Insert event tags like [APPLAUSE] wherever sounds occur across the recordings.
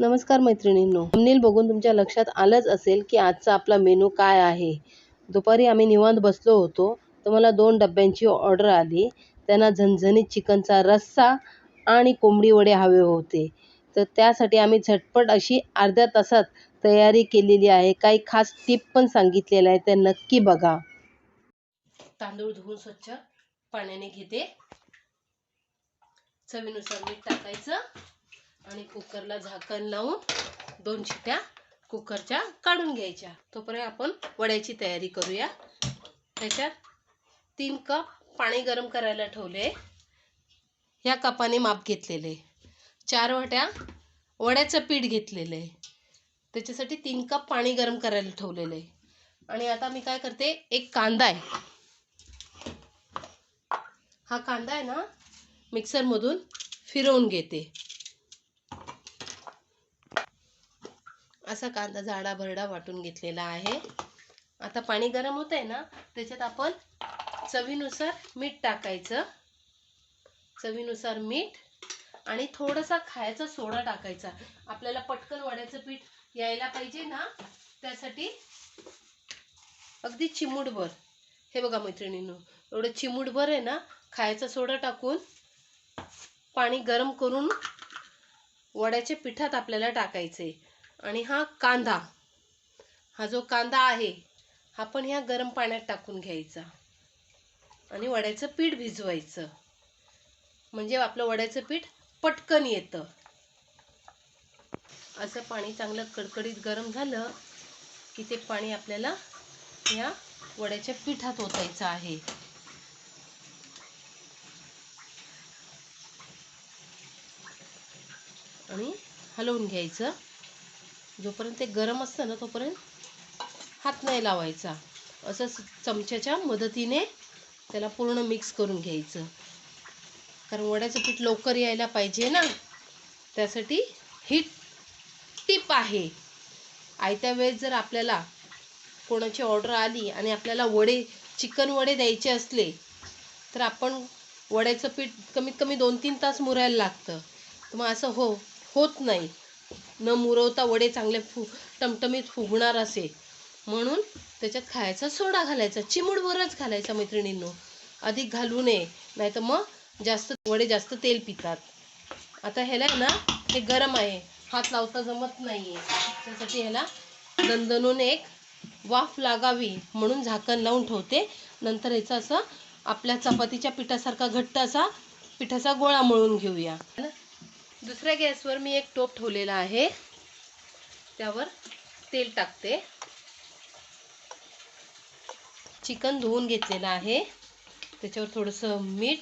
नमस्कार मैत्रिणींनो. थंबनेल बघून तुमच्या लक्षात आलंच असेल की आजचा आपला मेनू काय आहे. दुपारी आम्ही निवांत बसलो होतो तर मला दोन डब्यांची ऑर्डर आली. त्यांना झणझणीत चिकनचा रस्सा आणि कोंबडी वडे हवे होते. तर त्यासाठी आम्ही झटपट अशी अर्ध्या तासात तयारी केलेली आहे. काही खास टिप पण सांगितलेल्या आहे त्या नक्की बघा. तांदूळ धुवून स्वच्छ पाण्याने घेते. चवीनुसार मीठ टाकायचं. आणि कुकरला झाकण लावून दोन शिट्या कुकरच्या काढून घ्यायच्या. तोपर्यंत आपण वड्याची तयारी करूया. त्याच्यात तीन कप पाणी गरम करायला ठेवले. ह्या कपाने माप घेतलेले. चार वाट्या वड्याचं पीठ घेतलेलं. आहे त्याच्यासाठी तीन कप पाणी गरम करायला ठेवलेलं. आहे आणि आता मी काय करते एक कांदा आहे. हा कांदा आहे ना मिक्सरमधून फिरवून घेते. असा कांदा झाडाभरडा वाटून घेतलेला आहे. आता पाणी गरम होत आहे ना त्याच्यात आपण चवीनुसार मीठ टाकायचं. चवीनुसार मीठ आणि थोडासा खायचा सोडा टाकायचा. आपल्याला पटकन वड्याचं पीठ यायला पाहिजे ना त्यासाठी अगदी चिमूटभर. हे बघा मैत्रिणींनो एवढं चिमूटभर आहे ना खायचा सोडा टाकून पाणी गरम करून वड्याच्या पिठात आपल्याला टाकायचे आणि हा कांदा हा जो कांदा आहे हा पण ह्या गरम पाण्यात टाकून घ्यायचा. आणि वड्याचं पीठ भिजवायचं. म्हणजे आपलं वड्याचं पीठ पटकन येतं. असं पाणी चांगलं कडकडीत गरम झालं की ते पाणी आपल्याला या वड्याच्या पिठात ओतायचं आहे. आणि हलवून घ्यायचं. जोपर्यंत ते गरम असतं ना तोपर्यंत हात नाही लावायचा. असं चमच्याच्या मदतीने त्याला पूर्ण मिक्स करून घ्यायचं. कारण वड्याचं पीठ लवकर यायला पाहिजे ना. त्यासाठी ही टीप आहे. आयत्या वेळेस जर आपल्याला कोणाची ऑर्डर आली आणि आपल्याला वडे चिकन वडे द्यायचे असले तर आपण वड्याचं पीठ कमीत कमी दोन तीन तास मुरायला लागतं. तर मग असं हो होत नाही. न मुरवता वडे चांगले फु टमटमीत फुगणार असे. म्हणून त्याच्यात खायचा सोडा घालायचा चिमूडभरच घालायचा मैत्रिणींनो. अधिक घालू नये नाही तर मग जास्त वडे जास्त तेल पितात. आता ह्याला ना हे गरम आहे. हात लावता जमत नाही आहे त्यासाठी ह्याला दणदणून एक वाफ लागावी म्हणून झाकण लावून ठेवते. नंतर ह्याचा असं आपल्या चपातीच्या पिठासारखा घट्ट असा पिठाचा गोळा मळून घेऊया. दुसऱ्या गॅसवर मी एक टोप ठेवलेला आहे. त्यावर तेल टाकते. चिकन धुवून घेतलेलं आहे. त्याच्यावर थोडंसं मीठ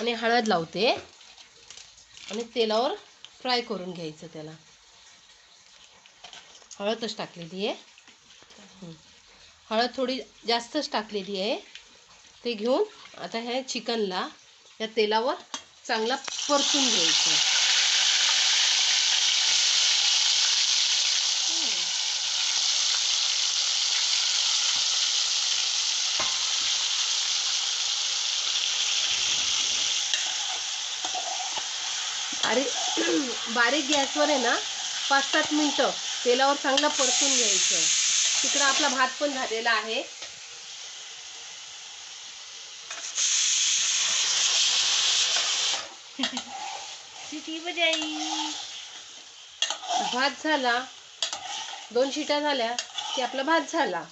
आणि हळद लावते. आणि तेलावर फ्राय करून घ्यायचं त्याला. हळदच टाकलेली आहे. हळद थोडी जास्तच टाकलेली आहे. ते घेऊन आता ह्या चिकनला या तेलावर चांगला परतून घ्यायचं. बारीक [CLEARS THROAT] बारीक गॅसवर आहे ना पाच सात मिनटं तेलावर चांगलं परतून घ्यायचं. तिकडं आपला भात पण झालेला आहे. शिटी बजाई. भात झाला. दोन शिट्या झाल्या की आपला भात झाला.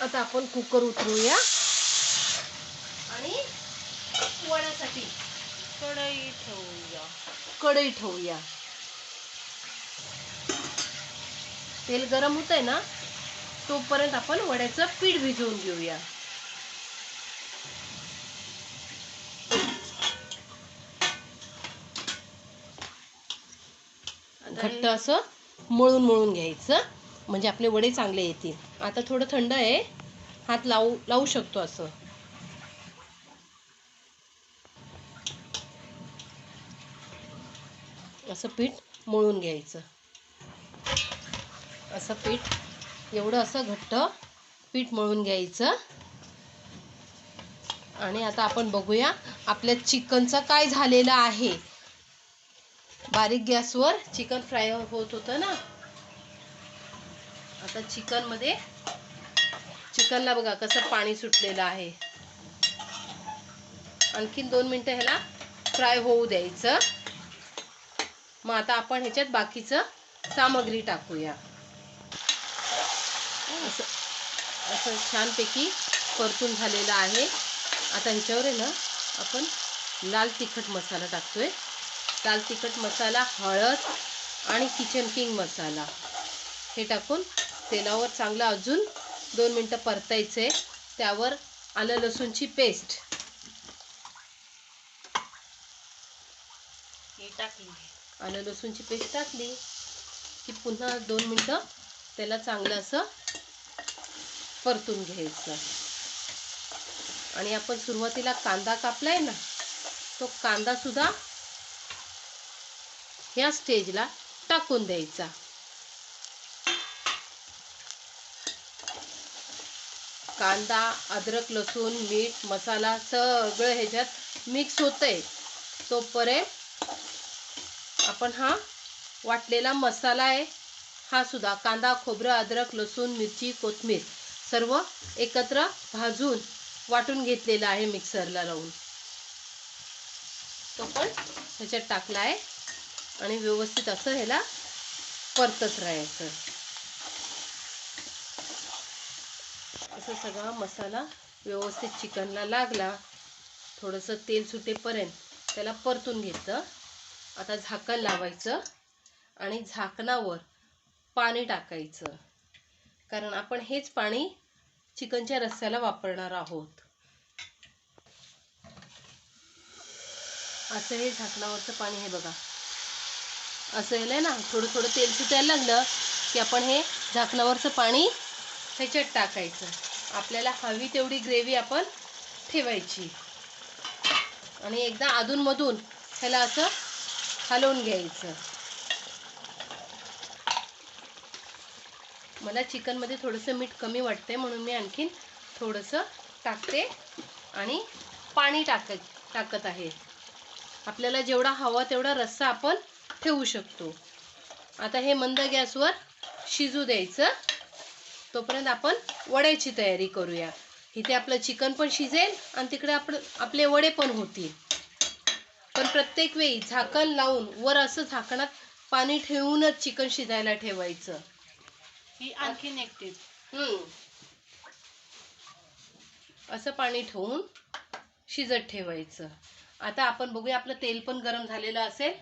आता आपण कुकर उतरूया. आणि वड्यासाठी कढई ठेवूया. कढई ठेवूया. तेल गरम होत आहे ना? तोपर्यंत आपण वड्याचं पीठ भिजवून घेऊया. घट्ट असं मळून मळून घ्यायचं. म्हणजे आपले वडे चांगले येतील. आता थोडं थंड आहे. हात लावू लावू शकतो असं. असं पीठ मळून घ्यायचं. असं पीठ एवढं असं घट्ट पीठ मळून घ्यायचं. आणि आता आपण बघूया आपल्या चिकनचं काय झालेलं आहे. बारीक गॅसवर चिकन फ्राय होत होतं ना? आता चिकनमध्ये चिकनला बघा कसं पाणी सुटलेलं आहे. आणखीन दोन मिनटं ह्याला फ्राय होऊ द्यायचं. मग आता आपण ह्याच्यात बाकीचं सामग्री टाकूया. असं असं छानपैकी परतून झालेलं आहे. आता ह्याच्यावर आहे ना आपण लाल तिखट मसाला टाकतोय. लाल तिखट मसाला हळद आणि किचन किंग मसाला. हे टाकून तेलावर चांगलं अजून दोन मिनटं परतायचे त्यावर आलं लसूणची पेस्ट ही टाकली आलं लसूणची पेस्ट टाकली की पुन्हा दोन मिनटं त्याला चांगलं असं परतून घ्यायचं. आणि आपण सुरुवातीला कांदा कापलाय ना तो कांदा सुद्धा ह्या स्टेजला टाकून द्यायचा. कांदा अद्रक लसूण मीठ मसाला सगळं ह्याच्यात मिक्स होतंय. तोपर्यंत आपण हा वाटलेला मसाला आहे हा सुद्धा कांदा खोबरं अद्रक लसूण मिरची कोथमीर सर्व एकत्र भाजून वाटून घेतलेलं आहे मिक्सरला लावून. तो पण ह्याच्यात टाकला आहे आणि व्यवस्थित असं ह्याला परतत राहायचं. असं सगळा मसाला व्यवस्थित चिकनला लागला. थोडंसं तेल सुटेपर्यंत त्याला परतून घेतलं. आता झाकण लावायचं आणि झाकणावर पाणी टाकायचं. कारण आपण हेच पाणी चिकनच्या रस्स्याला वापरणार आहोत. असं हे झाकणावरचं पाणी हे बघा. असं हेलं ना थोडं थोडं तेल सुटायला लागलं की आपण हे झाकणावरचं पाणी ह्याच्यात टाकायचं. आपल्याला हवी तेवढी ग्रेव्ही आपण ठेवायची. आणि एकदा अधूनमधून ह्याला असं हलवून घ्यायचं. मला चिकनमध्ये थोडंसं मीठ कमी वाटतंय म्हणून मी आणखीन थोडंसं टाकते आणि पाणी टाक टाकत आहे. आपल्याला जेवढा हवा तेवढा रस्सा आपण ठेवू शकतो. आता हे मंद गॅसवर शिजू द्यायचं. तोपर्यंत आपण वड्याची तयारी करूया. इथे आपलं चिकन पण शिजेल आणि तिकडे आपण आपले वडे पण होतील. पण प्रत्येक वेळी झाकण लावून वर असं झाकणात पाणी ठेवूनच चिकन शिजायला ठेवायचं. ही आणखीन एक टीप. असं पाणी ठेवून शिजत ठेवायचं. आता आपण बघूया आपलं तेल पण गरम झालेलं असेल.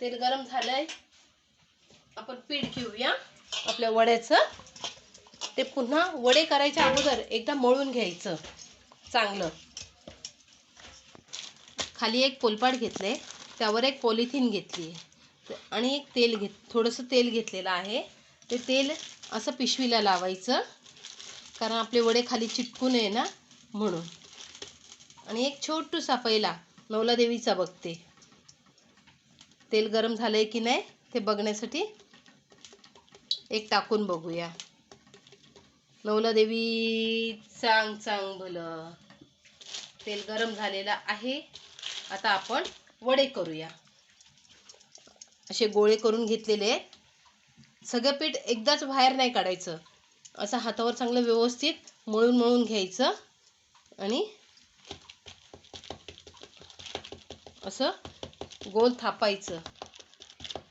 तेल गरम झालंय. आपण पीठ घेऊया. आपल्या वड्याचं. ते पुन्हा वडे करायच्या अगोदर एकदा मळून घ्यायचं. चांगलं. खाली एक पोलपाट घेतलंय. त्यावर एक पॉलिथिन घेतली आणि एक तेल घेत थोडंसं तेल घेतलेलं आहे. ते तेल असं पिशवीला लावायचं. कारण आपले वडे खाली चिटकू नये ना म्हणून. आणि एक छोटूसा पहिला नवलादेवीचा बघते. तेल गरम झालंय की नाही ते बघण्यासाठी एक टाकून बघूया. नवलादेवी चांग चांग भलं. तेल गरम झालेलं आहे. आता आपण वडे करूया. असे गोळे करून घेतलेले सगळं पीठ एकदाच बाहेर नाही काढायचं. असं हातावर चांगलं व्यवस्थित मळून मळून घ्यायचं. आणि असं गोल थापायचं.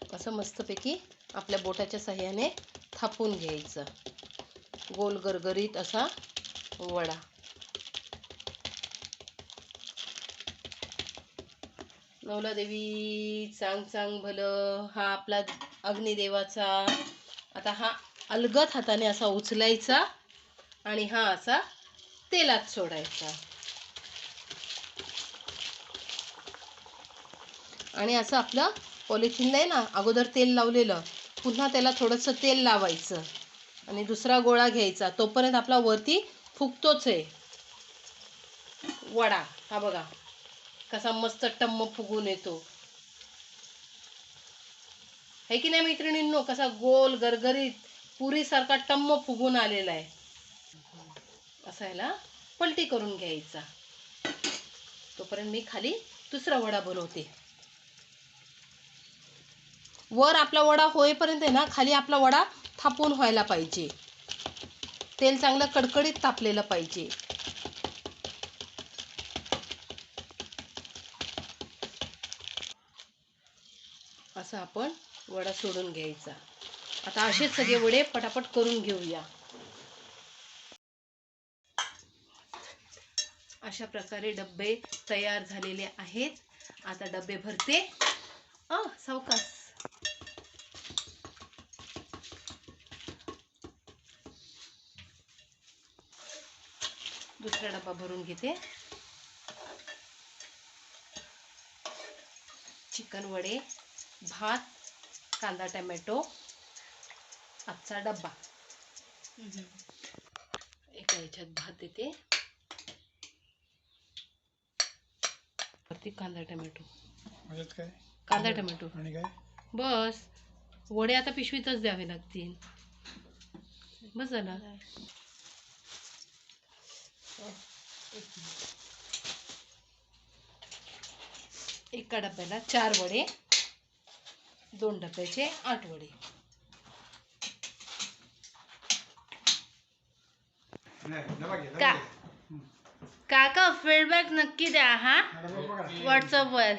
असं मस्तपैकी आपल्या बोटाच्या सहाय्याने थापून घ्यायचं. गोल गरगरीत असा वडा. नवलादेवी चांग चांग भलं हा आपला अग्निदेवाचा आता हा अलगद हाताने असा उचलायचा आणि हा असा तेलात सोडायचा. आणि असं आपलं पॉलिथिनला आहे ना अगोदर तेल लावलेलं पुन्हा त्याला थोडंसं तेल लावायचं आणि दुसरा गोळा घ्यायचा. तोपर्यंत आपला वरती फुगतोच आहे. वडा हा बघा. कसा मस्त टम्म फुगून येतो. है की नाही मैत्रिणींनो? कसा गोल गरगरीत पुरीसारखा टम्म फुगून आलेला आहे. असा ह्याला पलटी करून घ्यायचा. तोपर्यंत मी खाली दुसरा वडा बनवते. वर आपला वडा होईपर्यंत आहे ना खाली आपला वडा थापून व्हायला पाहिजे. तेल चांगलं कडकडीत तापलेलं पाहिजे. असं आपण वडा सोडून घ्यायचा. आता असेच सगळे वडे पटापट करून घेऊया. अशा प्रकारे डब्बे तयार झालेले आहेत. आता डब्बे भरते. अ सावकास दुसरा डब्बा भरून घेते. चिकन वडे. भात कांदा टमॅटो आजचा डब्बा. एका ह्याच्यात भात देते वरती कांदा टमॅटो. कांदा टमॅटो. बस. वडे आता पिशवीतच द्यावे लागतील. बस झालं. एका डब्याला चार वडे. दोन डब्याचे आठ वडे का? काका फीडबॅक नक्की द्या हा? व्हॉट्सअपवर